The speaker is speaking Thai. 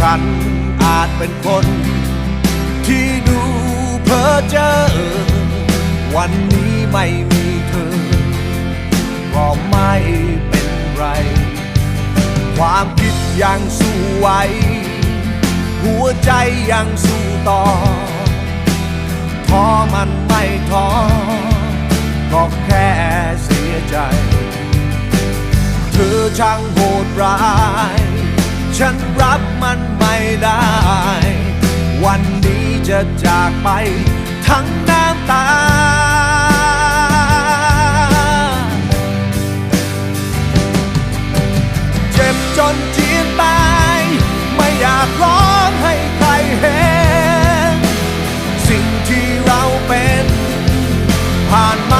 ฉันอาจเป็นคน ที่ดูเพ้อเจอ วันนี้ไม่มีเธอ ก็ไม่เป็นไร ความคิดยังสู้ไหวหัวใจยังสู้ต่อท้อมันไม่ท้อก็แค่เสียใจ เธอช่างโหดร้าย ฉันานไม่ได้ วันนี้จะจากไปทั้งน้ำตา เจ็บจนจีนตาย ไม่อยากร้องให้ใครเห็น สิ่งที่เราเป็น ผ่านมา